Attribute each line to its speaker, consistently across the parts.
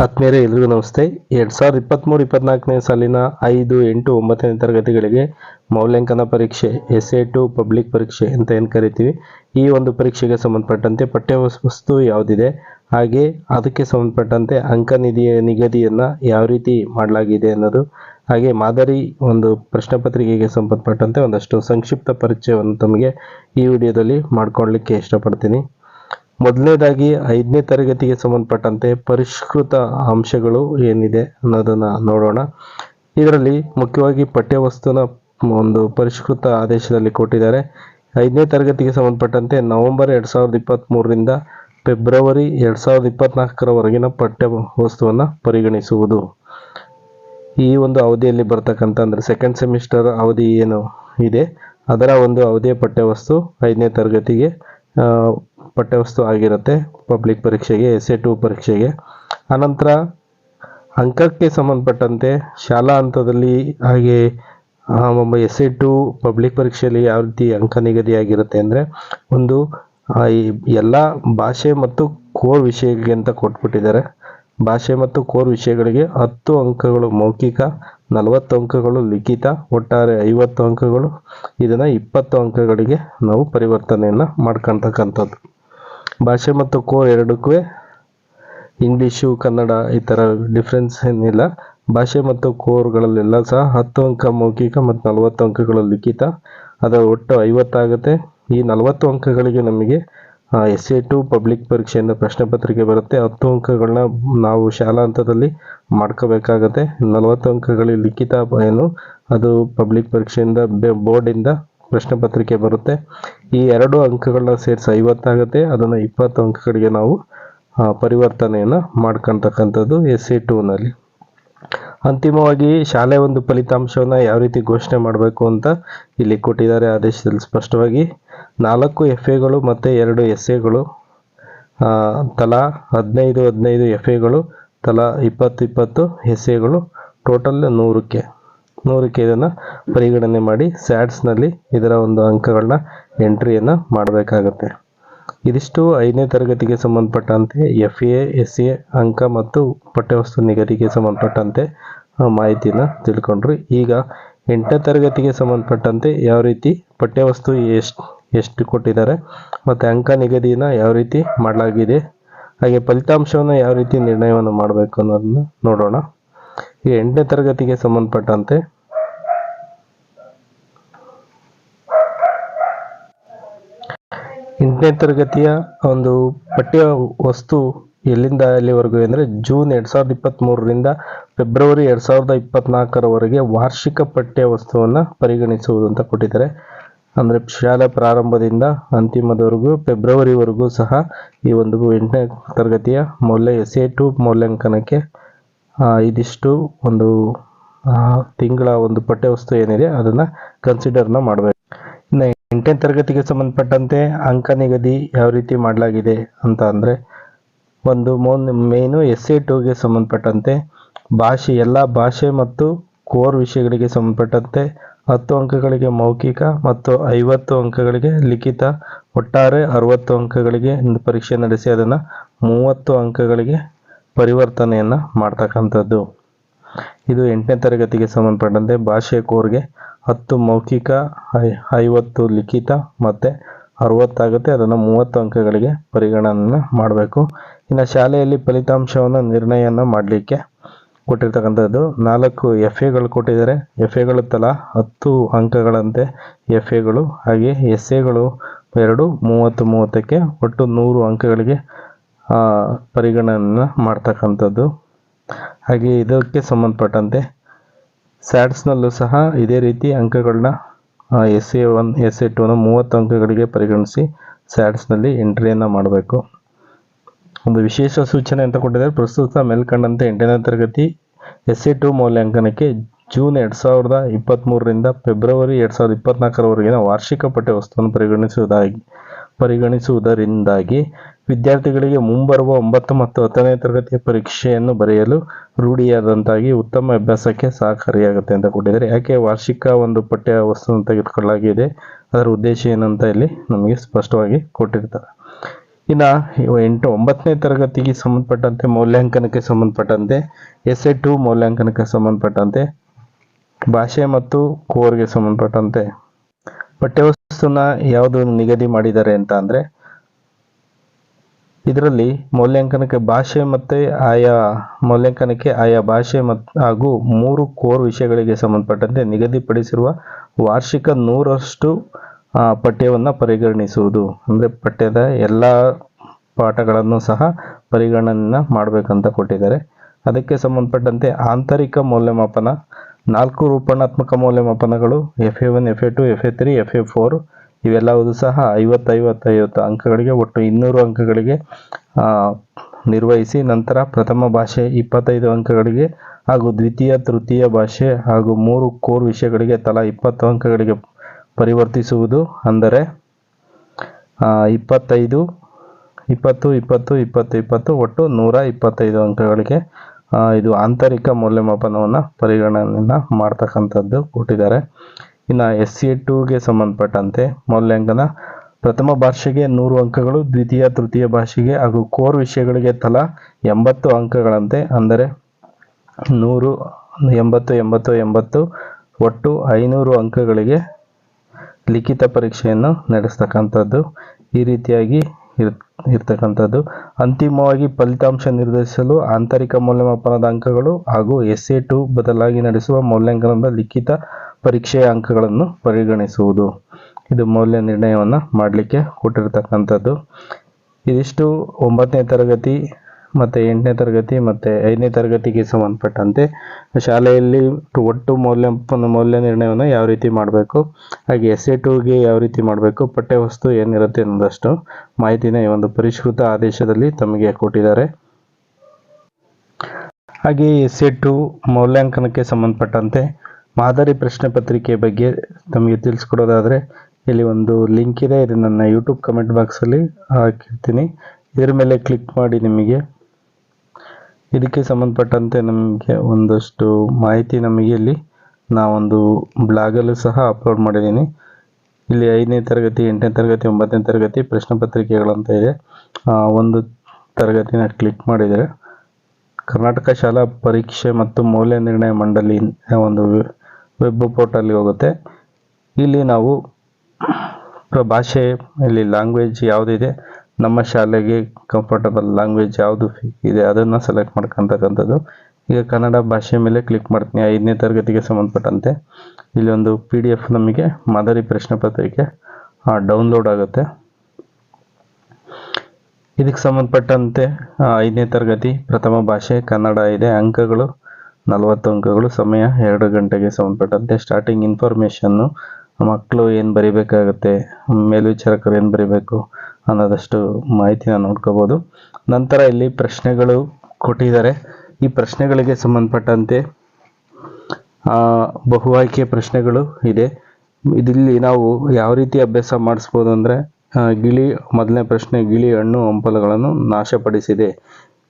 Speaker 1: ಆತ್ಮೀಯರೇ, ಎಲ್ರಿಗೂ ನಮಸ್ತೆ. ಎರಡು ಸಾವಿರದ ಇಪ್ಪತ್ತ್ಮೂರು ಇಪ್ಪತ್ನಾಲ್ಕನೇ ಸಾಲಿನ ಐದು, ಎಂಟು, ಒಂಬತ್ತನೇ ತರಗತಿಗಳಿಗೆ ಮೌಲ್ಯಾಂಕನ ಪರೀಕ್ಷೆ ಎಸ್ ಎ ಟು ಪಬ್ಲಿಕ್ ಪರೀಕ್ಷೆ ಅಂತ ಏನು ಕರಿತೀವಿ? ಈ ಒಂದು ಪರೀಕ್ಷೆಗೆ ಸಂಬಂಧಪಟ್ಟಂತೆ ಪಠ್ಯ ವಸ್- ವಸ್ತು ಯಾವುದಿದೆ? ಹಾಗೆ ಅದಕ್ಕೆ ಸಂಬಂಧಪಟ್ಟಂತೆ ಅಂಕ ನಿಧಿಯ ನಿಗದಿಯನ್ನು ಯಾವ ರೀತಿ ಮಾಡಲಾಗಿದೆ ಅನ್ನೋದು, ಹಾಗೆ ಮಾದರಿ ಒಂದು ಪ್ರಶ್ನೆ ಪತ್ರಿಕೆಗೆ ಸಂಬಂಧಪಟ್ಟಂತೆ ಒಂದಷ್ಟು ಸಂಕ್ಷಿಪ್ತ ಪರಿಚಯವನ್ನು ತಮಗೆ ಈ ವಿಡಿಯೋದಲ್ಲಿ ಮಾಡ್ಕೊಳ್ಳಿಕ್ಕೆ ಇಷ್ಟಪಡ್ತೀನಿ. ಮೊದಲನೇದಾಗಿ ಐದನೇ ತರಗತಿಗೆ ಸಂಬಂಧಪಟ್ಟಂತೆ ಪರಿಷ್ಕೃತ ಅಂಶಗಳು ಏನಿದೆ ಅನ್ನೋದನ್ನು ನೋಡೋಣ. ಇದರಲ್ಲಿ ಮುಖ್ಯವಾಗಿ ಪಠ್ಯವಸ್ತುನ ಒಂದು ಪರಿಷ್ಕೃತ ಆದೇಶದಲ್ಲಿ ಕೊಟ್ಟಿದ್ದಾರೆ. ಐದನೇ ತರಗತಿಗೆ ಸಂಬಂಧಪಟ್ಟಂತೆ ನವೆಂಬರ್ ಎರಡು ಸಾವಿರದ ಇಪ್ಪತ್ತ್ಮೂರರಿಂದ ಫೆಬ್ರವರಿ ಎರಡು ಸಾವಿರದ ಇಪ್ಪತ್ನಾಲ್ಕರವರೆಗಿನ ಪಠ್ಯ ವಸ್ತುವನ್ನು ಪರಿಗಣಿಸುವುದು. ಈ ಒಂದು ಅವಧಿಯಲ್ಲಿ ಬರ್ತಕ್ಕಂಥ ಅಂದರೆ ಸೆಕೆಂಡ್ ಸೆಮಿಸ್ಟರ್ ಅವಧಿ ಏನು ಇದೆ, ಅದರ ಒಂದು ಅವಧಿಯ ಪಠ್ಯವಸ್ತು ಐದನೇ ತರಗತಿಗೆ ಪಠ್ಯವಸ್ತು ಆಗಿರುತ್ತೆ ಪಬ್ಲಿಕ್ ಪರೀಕ್ಷೆಗೆ ಎಸ್ ಎ ಟು ಪರೀಕ್ಷೆಗೆ. ಅನಂತರ ಅಂಕಕ್ಕೆ ಸಂಬಂಧಪಟ್ಟಂತೆ ಶಾಲಾ ಹಂತದಲ್ಲಿ ಹಾಗೆ ಎಸ್ ಎ ಟು ಪಬ್ಲಿಕ್ ಪರೀಕ್ಷೆಯಲ್ಲಿ ಯಾವ ರೀತಿ ಅಂಕ ನಿಗದಿಯಾಗಿರುತ್ತೆ ಅಂದರೆ ಒಂದು ಈ ಎಲ್ಲ ಭಾಷೆ ಮತ್ತು ಕೋರ್ ವಿಷಯಕ್ಕೆ ಅಂತ ಕೊಟ್ಬಿಟ್ಟಿದ್ದಾರೆ. ಭಾಷೆ ಮತ್ತು ಕೋರ್ ವಿಷಯಗಳಿಗೆ ಹತ್ತು ಅಂಕಗಳು ಮೌಖಿಕ, ನಲವತ್ತು ಅಂಕಗಳು ಲಿಖಿತ, ಒಟ್ಟಾರೆ ಐವತ್ತು ಅಂಕಗಳು. ಇದನ್ನು ಇಪ್ಪತ್ತು ಅಂಕಗಳಿಗೆ ನಾವು ಪರಿವರ್ತನೆಯನ್ನು ಮಾಡ್ಕೊಳ್ತಕ್ಕಂಥದ್ದು ಭಾಷೆ ಮತ್ತು ಕೋರ್ ಎರಡಕ್ಕೂ ಇಂಗ್ಲೀಷು ಕನ್ನಡ ಈ ಥರ ಡಿಫ್ರೆನ್ಸ್ ಏನಿಲ್ಲ. ಭಾಷೆ ಮತ್ತು ಕೋರ್ಗಳಲ್ಲೆಲ್ಲ ಸಹ ಹತ್ತು ಅಂಕ ಮೌಖಿಕ ಮತ್ತು ನಲವತ್ತು ಅಂಕಗಳು ಲಿಖಿತ. ಅದರ ಒಟ್ಟು ಐವತ್ತಾಗುತ್ತೆ ಈ ನಲವತ್ತು ಅಂಕಗಳಿಗೆ ನಮಗೆ ಎಸ್ ಎ ಟು ಪಬ್ಲಿಕ್ ಪರೀಕ್ಷೆಯಿಂದ ಪ್ರಶ್ನೆ ಪತ್ರಿಕೆ ಬರುತ್ತೆ. ಹತ್ತು ಅಂಕಗಳನ್ನ ನಾವು ಶಾಲಾ ಹಂತದಲ್ಲಿ ಮಾಡ್ಕೋಬೇಕಾಗತ್ತೆ. ನಲವತ್ತು ಅಂಕಗಳಿಗೆ ಲಿಖಿತ ಏನು, ಅದು ಪಬ್ಲಿಕ್ ಪರೀಕ್ಷೆಯಿಂದ ಬೋರ್ಡಿಂದ ಪ್ರಶ್ನೆ ಪತ್ರಿಕೆ ಬರುತ್ತೆ. ಈ ಎರಡು ಅಂಕಗಳನ್ನ ಸೇರಿಸಿ ಐವತ್ತಾಗುತ್ತೆ. ಅದನ್ನು ಇಪ್ಪತ್ತು ಅಂಕಗಳಿಗೆ ನಾವು ಪರಿವರ್ತನೆಯನ್ನು ಮಾಡ್ಕೊಳ್ತಕ್ಕಂಥದ್ದು ಎಸ್ ಸಿ ಟೂನಲ್ಲಿ ಅಂತಿಮವಾಗಿ ಶಾಲೆ ಒಂದು ಫಲಿತಾಂಶವನ್ನು ಯಾವ ರೀತಿ ಘೋಷಣೆ ಮಾಡಬೇಕು ಅಂತ ಇಲ್ಲಿ ಕೊಟ್ಟಿದ್ದಾರೆ ಆದೇಶದಲ್ಲಿ ಸ್ಪಷ್ಟವಾಗಿ. ನಾಲ್ಕು ಎಫ್ ಎಗಳು ಮತ್ತು ಎರಡು ಎಸ್ ಎಗಳು ತಲಾ ಹದಿನೈದು ಹದಿನೈದು ಎಫ್ ಎಗಳು ತಲಾ ಇಪ್ಪತ್ತು ಇಪ್ಪತ್ತು ಎಸ್ ಎಗಳು ಟೋಟಲ್ ನೂರಕ್ಕೆ. ನೂರಕ್ಕೆ ಇದನ್ನು ಪರಿಗಣನೆ ಮಾಡಿ ಸ್ಯಾಟ್ಸ್ನಲ್ಲಿ ಇದರ ಒಂದು ಅಂಕಗಳನ್ನ ಎಂಟ್ರಿಯನ್ನು ಮಾಡಬೇಕಾಗತ್ತೆ. ಇದಿಷ್ಟು ಐದನೇ ತರಗತಿಗೆ ಸಂಬಂಧಪಟ್ಟಂತೆ ಎಫ್ ಎ, ಎಸ್ ಎ ಅಂಕ ಮತ್ತು ಪಠ್ಯವಸ್ತು ನಿಗದಿಗೆ ಸಂಬಂಧಪಟ್ಟಂತೆ ಮಾಹಿತಿನ ತಿಳ್ಕೊಂಡ್ರಿ. ಈಗ ಎಂಟನೇ ತರಗತಿಗೆ ಸಂಬಂಧಪಟ್ಟಂತೆ ಯಾವ ರೀತಿ ಪಠ್ಯವಸ್ತು ಎಷ್ಟು ಎಷ್ಟು ಕೊಟ್ಟಿದ್ದಾರೆ ಮತ್ತು ಅಂಕ ನಿಗದಿನ ಯಾವ ರೀತಿ ಮಾಡಲಾಗಿದೆ, ಹಾಗೆ ಫಲಿತಾಂಶವನ್ನು ಯಾವ ರೀತಿ ನಿರ್ಣಯವನ್ನು ಮಾಡಬೇಕು ಅನ್ನೋದನ್ನ ನೋಡೋಣ. ಎಂಟನೇ ತರಗತಿಗೆ ಸಂಬಂಧಪಟ್ಟಂತೆ ಎಂಟನೇ ತರಗತಿಯ ಒಂದು ಪಠ್ಯ ವಸ್ತು ಎಲ್ಲಿಂದ ಎಲ್ಲಿವರೆಗೂ ಅಂದರೆ ಜೂನ್ ಎರಡು ಸಾವಿರದ ಇಪ್ಪತ್ತ್ಮೂರರಿಂದ ಫೆಬ್ರವರಿ ಎರಡು ಸಾವಿರದ ಇಪ್ಪತ್ತ್ನಾಲ್ಕರವರೆಗೆ ವಾರ್ಷಿಕ ಪಠ್ಯ ವಸ್ತುವನ್ನು ಪರಿಗಣಿಸುವುದು ಅಂತ ಕೊಟ್ಟಿದ್ದಾರೆ. ಅಂದರೆ ಶಾಲಾ ಪ್ರಾರಂಭದಿಂದ ಅಂತಿಮದವರೆಗೂ ಫೆಬ್ರವರಿವರೆಗೂ ಸಹ ಈ ಒಂದು ಎಂಟನೇ ತರಗತಿಯ ಮೌಲ್ಯ ಎಸ್ ಎ ಟು ಮೌಲ್ಯಾಂಕನಕ್ಕೆ ಇದಿಷ್ಟು ಒಂದು ತಿಂಗಳ ಒಂದು ಪಠ್ಯವಸ್ತು ಏನಿದೆ, ಅದನ್ನು ಕನ್ಸಿಡರ್ನ ಮಾಡಬೇಕು. ಇನ್ನು ಎಂಟನೇ ತರಗತಿಗೆ ಸಂಬಂಧಪಟ್ಟಂತೆ ಅಂಕ ನಿಗದಿ ಯಾವ ರೀತಿ ಮಾಡಲಾಗಿದೆ ಅಂತ ಅಂದರೆ, ಒಂದು ಮೋನ್ ಮೇನು ಎಸ್ ಎ ಟೂಗೆ ಸಂಬಂಧಪಟ್ಟಂತೆ, ಭಾಷೆ, ಎಲ್ಲ ಭಾಷೆ ಮತ್ತು ಕೋರ್ ವಿಷಯಗಳಿಗೆ ಸಂಬಂಧಪಟ್ಟಂತೆ ಹತ್ತು ಅಂಕಗಳಿಗೆ ಮೌಖಿಕ ಮತ್ತು ಐವತ್ತು ಅಂಕಗಳಿಗೆ ಲಿಖಿತ, ಒಟ್ಟಾರೆ ಅರವತ್ತು ಅಂಕಗಳಿಗೆ ಪರೀಕ್ಷೆ ನಡೆಸಿ, ಅದನ್ನು ಮೂವತ್ತು ಅಂಕಗಳಿಗೆ ಪರಿವರ್ತನೆಯನ್ನು ಮಾಡ್ತಕ್ಕಂಥದ್ದು. ಇದು ಎಂಟನೇ ತರಗತಿಗೆ ಸಂಬಂಧಪಟ್ಟಂತೆ ಭಾಷೆ ಕೋರ್ಗೆ ಹತ್ತು ಮೌಖಿಕ ಐ- ಐವತ್ತು ಲಿಖಿತ ಮತ್ತು ಅರವತ್ತಾಗುತ್ತೆ. ಅದನ್ನು ಮೂವತ್ತು ಅಂಕಗಳಿಗೆ ಪರಿಗಣನೆಯನ್ನು ಮಾಡಬೇಕು. ಇನ್ನು ಶಾಲೆಯಲ್ಲಿ ಫಲಿತಾಂಶವನ್ನು ನಿರ್ಣಯನ ಮಾಡಲಿಕ್ಕೆ ಕೊಟ್ಟಿರ್ತಕ್ಕಂಥದ್ದು. ನಾಲ್ಕು ಎಫ್ ಎಗಳು ಕೊಟ್ಟಿದ್ದಾರೆ. ಎಫ್ ಎಗಳು ತಲಾ ಹತ್ತು ಅಂಕಗಳಂತೆ ಎಫ್ ಎಗಳು ಹಾಗೆ ಎಸ್ ಎಗಳು ಎರಡು, ಮೂವತ್ತು, ಮೂವತ್ತಕ್ಕೆ ಒಟ್ಟು ನೂರು ಅಂಕಗಳಿಗೆ ಪರಿಗಣನೆಯನ್ನು ಮಾಡ್ತಕ್ಕಂಥದ್ದು. ಹಾಗೆ ಇದಕ್ಕೆ ಸಂಬಂಧಪಟ್ಟಂತೆ ಸ್ಯಾಟ್ಸ್ನಲ್ಲೂ ಸಹ ಇದೇ ರೀತಿ ಅಂಕಗಳನ್ನ S A one S A ಟೂನ ಮೂವತ್ತು ಅಂಕಗಳಿಗೆ ಪರಿಗಣಿಸಿ ಸ್ಯಾಟ್ಸ್ನಲ್ಲಿ ಎಂಟ್ರಿಯನ್ನು ಮಾಡಬೇಕು. ಒಂದು ವಿಶೇಷ ಸೂಚನೆ ಅಂತ ಕೊಟ್ಟಿದ್ದಾರೆ. ಪ್ರಸ್ತುತ ಮೇಲ್ಕಂಡಂತೆ ಎಂಟನೇ ತರಗತಿ ಎಸ್ ಎ ಟು ಮೌಲ್ಯಾಂಕನಕ್ಕೆ ಜೂನ್ ಎರಡು ಸಾವಿರದ ಇಪ್ಪತ್ತ್ಮೂರರಿಂದ ಫೆಬ್ರವರಿ ಎರಡು ಸಾವಿರದ ಇಪ್ಪತ್ತ್ನಾಲ್ಕರವರೆಗಿನ ವಾರ್ಷಿಕ ಪಠ್ಯ ವಸ್ತುವನ್ನು ಪರಿಗಣಿಸುವುದಾಗಿ ಪರಿಗಣಿಸುವುದರಿಂದಾಗಿ ವಿದ್ಯಾರ್ಥಿಗಳಿಗೆ ಮುಂಬರುವ ಒಂಬತ್ತು ಮತ್ತು ಹತ್ತನೇ ತರಗತಿಯ ಪರೀಕ್ಷೆಯನ್ನು ಬರೆಯಲು ರೂಢಿಯಾದಂತಾಗಿ ಉತ್ತಮ ಅಭ್ಯಾಸಕ್ಕೆ ಸಹಕಾರಿಯಾಗುತ್ತೆ ಅಂತ ಕೊಟ್ಟಿದ್ದಾರೆ. ಯಾಕೆ? ವಾರ್ಷಿಕ ಒಂದು ಪಠ್ಯ ವಸ್ತುವನ್ನು ತೆಗೆದುಕೊಳ್ಳಲಾಗಿದೆ. ಅದರ ಉದ್ದೇಶ ಏನಂತ ಇಲ್ಲಿ ನಮಗೆ ಸ್ಪಷ್ಟವಾಗಿ ಕೊಟ್ಟಿರ್ತಾರೆ. ಇನ್ನು ಎಂಟು, ಒಂಬತ್ತನೇ ತರಗತಿಗೆ ಸಂಬಂಧಪಟ್ಟಂತೆ ಮೌಲ್ಯಾಂಕನಕ್ಕೆ ಸಂಬಂಧಪಟ್ಟಂತೆ ಎಸ್ ಎ ಟು ಮೌಲ್ಯಾಂಕನಕ್ಕೆ ಸಂಬಂಧಪಟ್ಟಂತೆ, ಭಾಷೆ ಮತ್ತು ಕೋರ್ಗೆ ಸಂಬಂಧಪಟ್ಟಂತೆ ಪಠ್ಯವಸ್ತುನ ಯಾವುದು ನಿಗದಿ ಮಾಡಿದ್ದಾರೆ ಅಂತ ಅಂದರೆ, ಇದರಲ್ಲಿ ಮೌಲ್ಯಾಂಕನಕ್ಕೆ ಭಾಷೆ ಮತ್ತು ಆಯಾ, ಮೌಲ್ಯಾಂಕನಕ್ಕೆ ಆಯಾ ಭಾಷೆ ಮತ್ತು ಹಾಗೂ ಮೂರು ಕೋರ್ ವಿಷಯಗಳಿಗೆ ಸಂಬಂಧಪಟ್ಟಂತೆ ನಿಗದಿಪಡಿಸಿರುವ ವಾರ್ಷಿಕ ನೂರರಷ್ಟು ಪಠ್ಯವನ್ನು ಪರಿಗಣಿಸುವುದು. ಅಂದರೆ ಪಠ್ಯದ ಎಲ್ಲ ಪಾಠಗಳನ್ನು ಸಹ ಪರಿಗಣನೆಯನ್ನು ಮಾಡಬೇಕಂತ ಕೊಟ್ಟಿದ್ದಾರೆ. ಅದಕ್ಕೆ ಸಂಬಂಧಪಟ್ಟಂತೆ ಆಂತರಿಕ ಮೌಲ್ಯಮಾಪನ ನಾಲ್ಕು ರೂಪಣಾತ್ಮಕ ಮೌಲ್ಯಮಾಪನಗಳು, F A one, F A two, F A three, F A four, ಇವೆಲ್ಲವೂ ಸಹ ಐವತ್ತು ಐವತ್ತು ಅಂಕಗಳಿಗೆ ಒಟ್ಟು ಇನ್ನೂರು ಅಂಕಗಳಿಗೆ ನಿರ್ವಹಿಸಿ ನಂತರ ಪ್ರಥಮ ಭಾಷೆ ಇಪ್ಪತ್ತೈದು ಅಂಕಗಳಿಗೆ ಹಾಗೂ ದ್ವಿತೀಯ, ತೃತೀಯ ಭಾಷೆ ಹಾಗೂ ಮೂರು ಕೋರ್ ವಿಷಯಗಳಿಗೆ ತಲಾ ಇಪ್ಪತ್ತು ಅಂಕಗಳಿಗೆ ಪರಿವರ್ತಿಸುವುದು. ಅಂದರೆ ಇಪ್ಪತ್ತೈದು, ಇಪ್ಪತ್ತು ಇಪ್ಪತ್ತು ಇಪ್ಪತ್ತು ಇಪ್ಪತ್ತು, ಒಟ್ಟು ನೂರ ಇಪ್ಪತ್ತೈದು ಅಂಕಗಳಿಗೆ ಇದು ಆಂತರಿಕ ಮೌಲ್ಯಮಾಪನವನ್ನು ಪರಿಗಣನೆಯನ್ನು ಮಾಡ್ತಕ್ಕಂಥದ್ದು ಕೊಟ್ಟಿದ್ದಾರೆ. ಇನ್ನು ಎಸ್ ಸಿ ಟೂಗೆ ಸಂಬಂಧಪಟ್ಟಂತೆ ಮೌಲ್ಯಾಂಕನ ಪ್ರಥಮ ಭಾಷೆಗೆ ನೂರು ಅಂಕಗಳು, ದ್ವಿತೀಯ, ತೃತೀಯ ಭಾಷೆಗೆ ಹಾಗೂ ಕೋರ್ ವಿಷಯಗಳಿಗೆ ತಲಾ ಎಂಬತ್ತು ಅಂಕಗಳಂತೆ, ಅಂದರೆ ನೂರು, ಎಂಬತ್ತು ಎಂಬತ್ತು ಎಂಬತ್ತು, ಒಟ್ಟು ಐನೂರು ಅಂಕಗಳಿಗೆ ಲಿಖಿತ ಪರೀಕ್ಷೆಯನ್ನು ನಡೆಸ್ತಕ್ಕಂಥದ್ದು. ಈ ರೀತಿಯಾಗಿ ಇರ್ ಇರ್ತಕ್ಕಂಥದ್ದು ಅಂತಿಮವಾಗಿ ಫಲಿತಾಂಶ ನಿರ್ಧರಿಸಲು ಆಂತರಿಕ ಮೌಲ್ಯಮಾಪನದ ಅಂಕಗಳು ಹಾಗೂ ಎಸ್ ಎ ಟು ಬದಲಾಗಿ ನಡೆಸುವ ಮೌಲ್ಯಾಂಕನದ ಲಿಖಿತ ಪರೀಕ್ಷೆಯ ಅಂಕಗಳನ್ನು ಪರಿಗಣಿಸುವುದು. ಇದು ಮೌಲ್ಯ ನಿರ್ಣಯವನ್ನು ಮಾಡಲಿಕ್ಕೆ ಕೊಟ್ಟಿರ್ತಕ್ಕಂಥದ್ದು. ಇದಿಷ್ಟು. ಒಂಬತ್ತನೇ ತರಗತಿ ಮತ್ತು ಎಂಟನೇ ತರಗತಿ ಮತ್ತು ಐದನೇ ತರಗತಿಗೆ ಸಂಬಂಧಪಟ್ಟಂತೆ ಶಾಲೆಯಲ್ಲಿ ಒಟ್ಟು ಮೌಲ್ಯ ಮೌಲ್ಯ ನಿರ್ಣಯವನ್ನು ಯಾವ ರೀತಿ ಮಾಡಬೇಕು, ಹಾಗೆ ಎಸ್ ಎ ಟೂಗೆ ಯಾವ ರೀತಿ ಮಾಡಬೇಕು ಪಠ್ಯವಸ್ತು ಏನಿರುತ್ತೆ ಅನ್ನೋದಷ್ಟು ಮಾಹಿತಿನ ಈ ಒಂದು ಪರಿಷ್ಕೃತ ಆದೇಶದಲ್ಲಿ ತಮಗೆ ಕೊಟ್ಟಿದ್ದಾರೆ. ಹಾಗೆ ಎಸ್ ಎ ಟು ಮೌಲ್ಯಾಂಕನಕ್ಕೆ ಸಂಬಂಧಪಟ್ಟಂತೆ ಮಾದರಿ ಪ್ರಶ್ನೆ ಪತ್ರಿಕೆ ಬಗ್ಗೆ ತಮಗೆ ತಿಳಿಸ್ಕೊಡೋದಾದರೆ ಇಲ್ಲಿ ಒಂದು ಲಿಂಕ್ ಇದೆ ಇದು ನನ್ನ ಯೂಟ್ಯೂಬ್ ಕಮೆಂಟ್ ಬಾಕ್ಸಲ್ಲಿ ಹಾಕಿರ್ತೀನಿ. ಇದರ ಮೇಲೆ ಕ್ಲಿಕ್ ಮಾಡಿ ನಿಮಗೆ. ಇದಕ್ಕೆ ಸಂಬಂಧಪಟ್ಟಂತೆ ನಮಗೆ ಒಂದಷ್ಟು ಮಾಹಿತಿ ನಮಗೆ ಇಲ್ಲಿ ನಾವೊಂದು ಬ್ಲಾಗಲ್ಲೂ ಸಹ ಅಪ್ಲೋಡ್ ಮಾಡಿದ್ದೀನಿ. ಇಲ್ಲಿ ಐದನೇ ತರಗತಿ, ಎಂಟನೇ ತರಗತಿ, ಒಂಬತ್ತನೇ ತರಗತಿ ಪ್ರಶ್ನೆ ಪತ್ರಿಕೆಗಳಂತ ಇದೆ. ಒಂದು ತರಗತಿನ ಕ್ಲಿಕ್ ಮಾಡಿದರೆ ಕರ್ನಾಟಕ ಶಾಲಾ ಪರೀಕ್ಷೆ ಮತ್ತು ಮೌಲ್ಯ ನಿರ್ಣಯ ಮಂಡಳಿ ಒಂದು ವೆಬ್ ಪೋರ್ಟಲ್ಗೆ ಹೋಗುತ್ತೆ. ಇಲ್ಲಿ ನಾವು ಭಾಷೆ ಇಲ್ಲಿ ಲ್ಯಾಂಗ್ವೇಜ್ ಯಾವುದಿದೆ ನಮ್ಮ ಶಾಲೆಗೆ ಕಂಫರ್ಟಬಲ್ ಲ್ಯಾಂಗ್ವೇಜ್ ಯಾವುದು ಇದೆ ಅದನ್ನು ಸೆಲೆಕ್ಟ್ ಮಾಡ್ಕೊತಕ್ಕಂಥದ್ದು. ಈಗ ಕನ್ನಡ ಭಾಷೆ ಮೇಲೆ ಕ್ಲಿಕ್ ಮಾಡ್ತೀನಿ. ಐದನೇ ತರಗತಿಗೆ ಸಂಬಂಧಪಟ್ಟಂತೆ. ಇಲ್ಲಿ ಒಂದು ಪಿ ಡಿ ಎಫ್ ನಮಗೆ ಮಾದರಿ ಪ್ರಶ್ನೆ ಪತ್ರಿಕೆ ಡೌನ್ಲೋಡ್ ಆಗುತ್ತೆ. ಇದಕ್ಕೆ ಸಂಬಂಧಪಟ್ಟಂತೆ ಐದನೇ ತರಗತಿ ಪ್ರಥಮ ಭಾಷೆ, ಕನ್ನಡ ಇದೆ. ಅಂಕಗಳು ನಲವತ್ತು ಅಂಕಗಳು, ಸಮಯ ಎರಡು ಗಂಟೆಗೆ ಸಂಬಂಧಪಟ್ಟಂತೆ. ಸ್ಟಾರ್ಟಿಂಗ್ ಇನ್ಫಾರ್ಮೇಷನ್ನು ಮಕ್ಕಳು ಏನು ಬರೀಬೇಕಾಗುತ್ತೆ, ಮೇಲ್ವಿಚಾರಕರು ಏನು ಬರಿಬೇಕು ಅನ್ನೋದಷ್ಟು ಮಾಹಿತಿನ ನೋಡ್ಕೋಬೋದು. ನಂತರ ಇಲ್ಲಿ ಪ್ರಶ್ನೆಗಳು ಕೊಟ್ಟಿದ್ದಾರೆ. ಈ ಪ್ರಶ್ನೆಗಳಿಗೆ ಸಂಬಂಧಪಟ್ಟಂತೆ ಬಹು ಆಯ್ಕೆ ಪ್ರಶ್ನೆಗಳು ಇದೆ. ಇದಿಲ್ಲಿ ನಾವು ಯಾವ ರೀತಿ ಅಭ್ಯಾಸ ಮಾಡಿಸ್ಬೋದು ಅಂದರೆ ಗಿಳಿ, ಮೊದಲನೇ ಪ್ರಶ್ನೆ, ಗಿಳಿ ಹಣ್ಣು ಹಂಪಲುಗಳನ್ನು ನಾಶಪಡಿಸಿದೆ.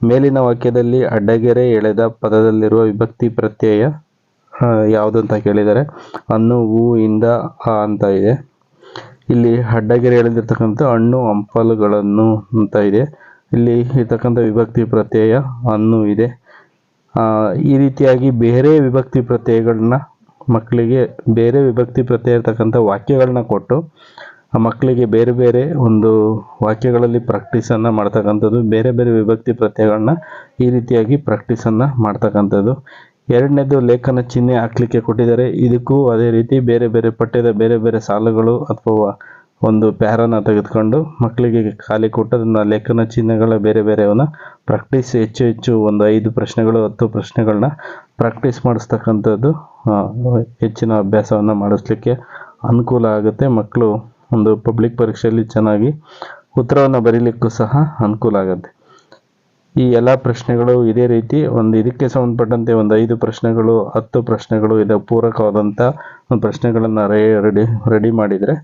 Speaker 1: ಮೇಲಿನ ವಾಕ್ಯದಲ್ಲಿ ಅಡ್ಡಗೆರೆ ಎಳೆದ ಪದದಲ್ಲಿರುವ ವಿಭಕ್ತಿ ಪ್ರತ್ಯಯ ಯಾವುದು ಅಂತ ಕೇಳಿದ್ದಾರೆ. ಅನ್ನು ಹೂ, ಇಂದ, ಆ ಅಂತ ಇದೆ. ಇಲ್ಲಿ ಅಡ್ಡಗೆರೆ ಎಳೆದಿರ್ತಕ್ಕಂಥ ಹಣ್ಣು, ಹಂಪಲುಗಳನ್ನು ಅಂತ ಇದೆ. ಇಲ್ಲಿ ಇರ್ತಕ್ಕಂಥ ವಿಭಕ್ತಿ ಪ್ರತ್ಯಯ ಹಣ್ಣು ಇದೆ. ಈ ರೀತಿಯಾಗಿ ಬೇರೆ ವಿಭಕ್ತಿ ಪ್ರತ್ಯಯಗಳನ್ನ ಮಕ್ಕಳಿಗೆ, ಬೇರೆ ವಿಭಕ್ತಿ ಪ್ರತ್ಯಯ ಇರ್ತಕ್ಕಂಥ ವಾಕ್ಯಗಳನ್ನ ಕೊಟ್ಟು, ಆ ಮಕ್ಕಳಿಗೆ ಬೇರೆ ಬೇರೆ ಒಂದು ವಾಕ್ಯಗಳಲ್ಲಿ ಪ್ರಾಕ್ಟೀಸನ್ನು ಮಾಡ್ತಕ್ಕಂಥದ್ದು, ಬೇರೆ ಬೇರೆ ವಿಭಕ್ತಿ ಪ್ರತ್ಯಯಗಳನ್ನ ಈ ರೀತಿಯಾಗಿ ಪ್ರಾಕ್ಟೀಸನ್ನು ಮಾಡ್ತಕ್ಕಂಥದ್ದು. ಎರಡನೇದು ಲೇಖನ ಚಿಹ್ನೆ ಹಾಕ್ಲಿಕ್ಕೆ ಕೊಟ್ಟಿದ್ದಾರೆ. ಇದಕ್ಕೂ ಅದೇ ರೀತಿ ಬೇರೆ ಬೇರೆ ಪಠ್ಯದ ಬೇರೆ ಬೇರೆ ಸಾಲುಗಳು ಅಥವಾ ಒಂದು ಪ್ಯಾರನ ತೆಗೆದುಕೊಂಡು ಮಕ್ಕಳಿಗೆ ಖಾಲಿ ಕೊಟ್ಟು ಅದನ್ನು ಲೇಖನ ಚಿಹ್ನೆಗಳ ಬೇರೆ ಬೇರೆವನ್ನ ಪ್ರಾಕ್ಟೀಸ್ ಹೆಚ್ಚು ಹೆಚ್ಚು ಒಂದು ಐದು ಪ್ರಶ್ನೆಗಳು, ಹತ್ತು ಪ್ರಶ್ನೆಗಳನ್ನ ಪ್ರಾಕ್ಟೀಸ್ ಮಾಡಿಸ್ತಕ್ಕಂಥದ್ದು ಹೆಚ್ಚಿನ ಅಭ್ಯಾಸವನ್ನು ಮಾಡಿಸ್ಲಿಕ್ಕೆ ಅನುಕೂಲ ಆಗುತ್ತೆ. ಮಕ್ಕಳು ಒಂದು ಪಬ್ಲಿಕ್ ಪರೀಕ್ಷೆಯಲ್ಲಿ ಚೆನ್ನಾಗಿ ಉತ್ತರವನ್ನು ಬರೀಲಿಕ್ಕೂ ಸಹ ಅನುಕೂಲ ಆಗುತ್ತೆ. ಈ ಎಲ್ಲ ಪ್ರಶ್ನೆಗಳು ಇದೇ ರೀತಿ ಒಂದು ಇದಕ್ಕೆ ಸಂಬಂಧಪಟ್ಟಂತೆ ಒಂದು ಐದು ಪ್ರಶ್ನೆಗಳು, ಹತ್ತು ಪ್ರಶ್ನೆಗಳು, ಇದು ಪೂರಕವಾದಂಥ ಒಂದು ಪ್ರಶ್ನೆಗಳನ್ನು ರೆಡಿ ರೆಡಿ ಮಾಡಿದರೆ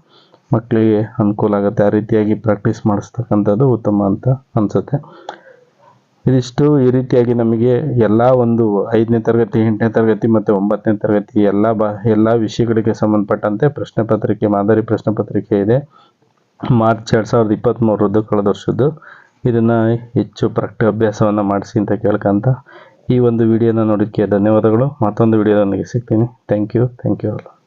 Speaker 1: ಮಕ್ಕಳಿಗೆ ಅನುಕೂಲ ಆಗುತ್ತೆ. ಆ ರೀತಿಯಾಗಿ ಪ್ರಾಕ್ಟೀಸ್ ಮಾಡಿಸ್ತಕ್ಕಂಥದ್ದು ಉತ್ತಮ ಅಂತ ಅನಿಸುತ್ತೆ. ಇದಿಷ್ಟು ಈ ರೀತಿಯಾಗಿ ನಮಗೆ ಎಲ್ಲ ಒಂದು ಐದನೇ ತರಗತಿ, ಎಂಟನೇ ತರಗತಿ ಮತ್ತು ಒಂಬತ್ತನೇ ತರಗತಿ ಎಲ್ಲ ಬಾ, ಎಲ್ಲ ವಿಷಯಗಳಿಗೆ ಸಂಬಂಧಪಟ್ಟಂತೆ ಪ್ರಶ್ನೆ ಪತ್ರಿಕೆ, ಮಾದರಿ ಪ್ರಶ್ನೆ ಪತ್ರಿಕೆ ಇದೆ. ಮಾರ್ಚ್ ಎರಡು ಸಾವಿರದ ಇಪ್ಪತ್ತ್ಮೂರರದ್ದು ಕಳೆದ ವರ್ಷದ್ದು. ಇದನ್ನು ಹೆಚ್ಚು ಪ್ರಾಕ್ಟಿ ಅಭ್ಯಾಸವನ್ನು ಮಾಡಿಸಿ ಅಂತ ಕೇಳ್ಕೊಂತ ಈ ಒಂದು ವಿಡಿಯೋನ ನೋಡೋಕ್ಕೆ ಧನ್ಯವಾದಗಳು. ಮತ್ತೊಂದು ವಿಡಿಯೋದೊಂದಿಗೆ ಸಿಗ್ತೀನಿ. Thank you thank you